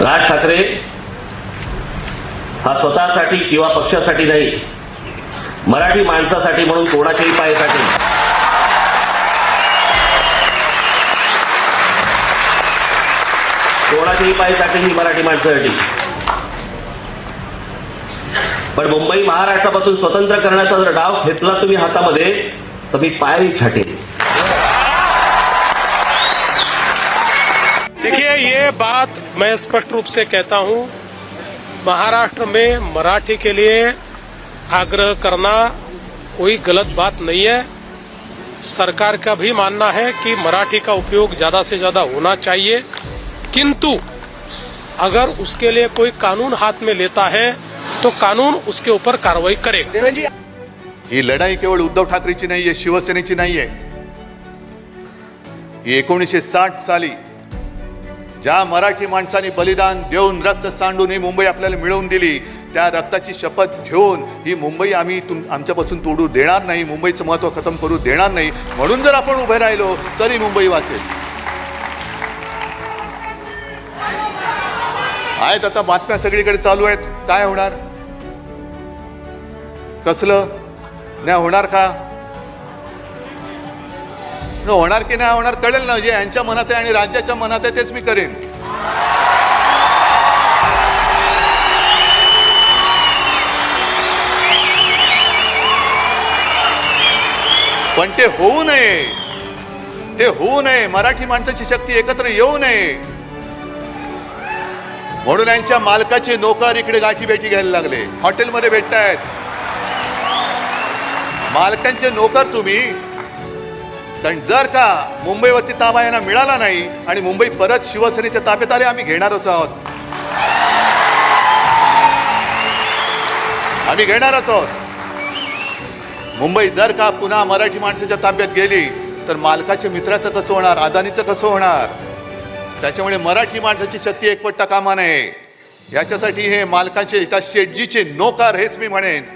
राज ठाकरे हा स्वतःसाठी किंवा पक्षासाठी नाही मराठी माणसासाठी म्हणून कोणाच्याही पायासाठी कोणाच्याही पायासाठी ही मराठी माणसासाठी पण मुंबई महाराष्ट्रापासून स्वतंत्र करण्याचा जर डाव घेतला तुम्ही हातामध्ये तर मी पायही छाटेन. बात मैं स्पष्ट रूप से कहता हूँ महाराष्ट्र में मराठी के लिए आग्रह करना कोई गलत बात नहीं है। सरकार का भी मानना है कि मराठी का उपयोग ज़्यादा से ज़्यादा होना चाहिए। किंतु अगर उसके लिए कोई कानून हाथ में लेता है तो कानून उसके ऊपर कार्रवाई करेगा। ही लढाई केवळ उद्धव ठाकरे की नहीं ठाकरेची नाहीये शिवसेनेची नाहीये ही। एकोणीसशे साठ साली ज्या मराठी माणसांनी बलिदान देऊन रक्त सांडून ही मुंबई आपल्याला मिळवून दिली त्या रक्ताची शपथ घेऊन ही मुंबई आम्ही तुम आमच्यापासून तोडू देणार नाही मुंबईचं महत्त्व खतम करू देणार नाही. म्हणून जर आपण उभे राहिलो तरी मुंबई वाचेल. आहेत आता बातम्या सगळीकडे चालू आहेत. काय होणार? कसलं? नाही होणार का? न होणार की नाही होणार कळेल ना. जे यांच्या मनात आहे आणि राज्याच्या मनात आहे तेच मी करेन. पण ते होऊ नये. ते होऊ नये. मराठी माणसाची शक्ती एकत्र येऊ नये. म्हणून यांच्या मालकाचे नोकर इकडे गाठी भेटी घ्यायला लागले. हॉटेलमध्ये भेटतायत. मालकांचे नोकर तुम्ही. कारण जर का मुंबईवरती ताबा यांना मिळाला नाही आणि मुंबई परत शिवसेनेच्या ताब्यात आले आम्ही घेणारच आहोत. आम्ही घेणारच आहोत. मुंबई जर का पुन्हा मराठी माणसाच्या ताब्यात गेली तर मालकाच्या मित्राचं कसं होणार अदानीचं कसं होणार? त्याच्यामुळे मराठी माणसाची शक्ती एकवटता कामा नये. याच्यासाठी हे मालकाचे त्या शेटजीचे नोकार हेच मी म्हणेन.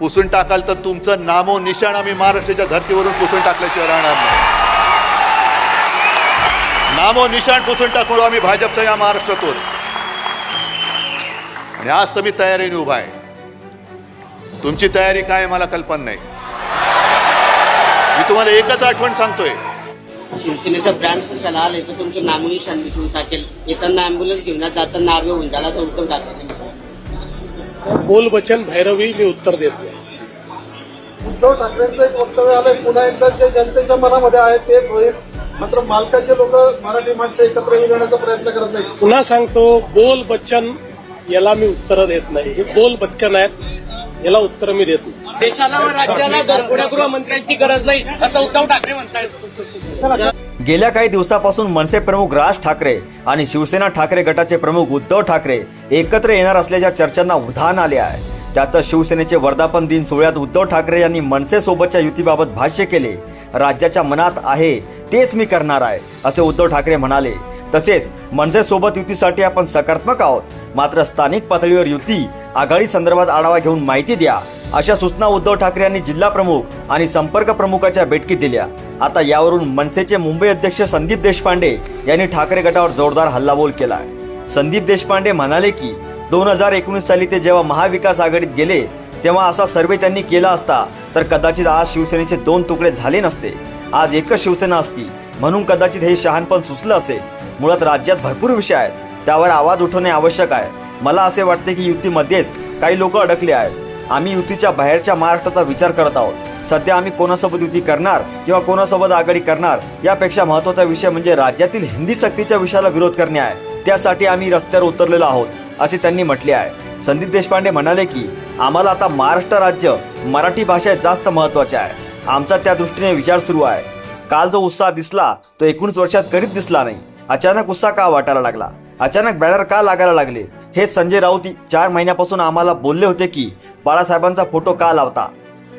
पुसून टाकाल तर तुमचं नामो निशाण आम्ही महाराष्ट्राच्या धर्तीवरून पुसून टाकल्याशिवाय राहणार नाही. नामो निशाण पुसून टाकू आम्ही भाजपच्या या महाराष्ट्रातून. आणि आज तर मी तयारीने उभा आहे. तुमची तयारी काय मला कल्पना नाही. मी तुम्हाला एकच आठवण सांगतोय. शिवसेनेचा ब्रँड कशाला आले तर तुमचं नामोनिशान विकून टाकेल. येताना अँब्युलन्स घेऊन जाताना नावे होऊन त्याला उलटून टाकेल बोल बचन भैरवी मी उत्तर देत. उद्धव ठाकरेंचं एक वक्तव्य आलंय पुन्हा एकदा जे जनतेच्या मनामध्ये आहे तेच होईल. मात्र मालकाचे लोक मराठी माणसं एकत्र येण्याचा प्रयत्न करत नाही पुन्हा सांगतो बोल बच्चन याला मी उत्तर देत नाही. हे बोल बच्चन आहेत याला उत्तर मी देत नाही. देशाला व राज्याला घरकुड्या गृहमंत्र्यांची गरज नाही असं उद्धव ठाकरे म्हणतायत. गेल्या काही दिवसापासून मनसे प्रमुख राज ठाकरे आणि शिवसेना ठाकरे गटाचे प्रमुख उद्धव ठाकरे एकत्र येणार असल्याच्या चर्चांना उधाण आले आहे. त्यातच शिवसेनेचे वर्धापन दिन सोहळ्यात उद्धव ठाकरे यांनी मनसेसोबतच्या युतीबाबत भाष्य केले. राज्याच्या मनात आहे तेच मी करणार आहे असे उद्धव ठाकरे म्हणाले. तसेच मनसेसोबत युतीसाठी आपण सकारात्मक आहोत. मात्र स्थानिक पातळीवर युती आघाडी संदर्भात आढावा घेऊन माहिती द्या अशा सूचना उद्धव ठाकरे यांनी जिल्हा प्रमुख आणि संपर्क प्रमुखाच्या बैठकीत दिल्या. आता यावरून मनसेचे मुंबई अध्यक्ष संदीप देशपांडे यांनी ठाकरे गटावर जोरदार हल्लाबोल केला संदीप देशपांडे म्हणाले की दोन हजार एकोणीस साली ते जेव्हा महाविकास आघाडीत गेले तेव्हा असा सर्वे त्यांनी केला असता तर कदाचित आज शिवसेनेचे दोन तुकडे झाले नसते. आज एकच शिवसेना असती म्हणून कदाचित हे शहाणपण सुचलं असेल. मुळात राज्यात भरपूर विषय आहेत त्यावर आवाज उठवणे आवश्यक आहे. मला असे वाटते की युतीमध्येच काही लोक अडकले आहेत. आम्ही युतीच्या बाहेरच्या महाराष्ट्राचा विचार करत आहोत. सध्या आम्ही कोणासोबत युती करणार किंवा कोणासोबत आघाडी करणार यापेक्षा महत्त्वाचा विषय म्हणजे राज्यातील हिंदी सक्तीच्या विषयाला विरोध करणे आहे. त्यासाठी आम्ही रस्त्यावर उतरलेलो आहोत. असे त्यांनी म्हटले आहे. संदीप देशपांडे म्हणाले की आम्हाला आता महाराष्ट्र राज्य मराठी भाषा जास्त महत्त्वाचे आहे. आमचा त्या दृष्टीने विचार सुरू आहे. काल जो उत्साह दिसला तो एकोणीस वर्षात कधीच दिसला नाही. अचानक उत्साह का वाटायला लागला? अचानक बॅनर का लागायला लागले? हे संजय राऊत चार महिन्यापासून आम्हाला बोलले होते की बाळासाहेबांचा फोटो का लावता?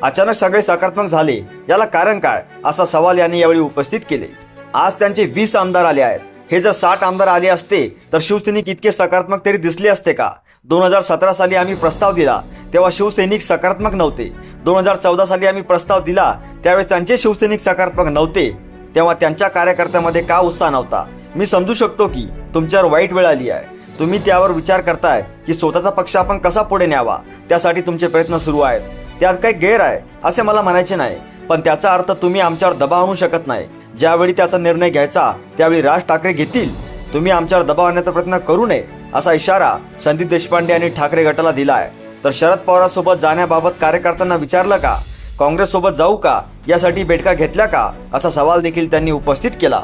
अचानक सगळे सकारात्मक झाले. याला कारण काय? असा सवाल यांनी यावेळी उपस्थित केले. आज त्यांचे वीस आमदार आले आहेत. हे जर साठ आमदार आले असते तर शिवसैनिक इतके सकारात्मक तरी दिसले असते का? दोन हजार सतरा साली आम्ही प्रस्ताव दिला तेव्हा शिवसैनिक सकारात्मक नव्हते. दोन हजार चौदा साली आम्ही प्रस्ताव दिला त्यावेळेस त्यांचे शिवसैनिक सकारात्मक नव्हते. तेव्हा त्यांच्या कार्यकर्त्यामध्ये का उत्साह नव्हता? मी समजू शकतो की तुमच्यावर वाईट वेळ आली आहे. तुम्ही त्यावर विचार करताय की स्वतःचा पक्ष आपण कसा पुढे न्यावा? त्यासाठी तुमचे प्रयत्न सुरू आहेत. त्यात काही गैर आहे असे मला म्हणायचे नाही. पण त्याचा अर्थ तुम्ही आमच्यावर दबाव आणू शकत नाही. ज्यावेळी त्याचा निर्णय घ्यायचा त्यावेळी राज ठाकरे घेतील. तुम्ही आमच्यावर दबाव आणण्याचा प्रयत्न करू नये असा इशारा संदीप देशपांडे यांनी ठाकरे गटाला दिला आहे तर शरद पवारांसोबत जाण्याबाबत कार्यकर्त्यांना विचारलं का? काँग्रेससोबत जाऊ का? यासाठी बैठका घेतल्या का? असा सवाल देखील त्यांनी उपस्थित केला.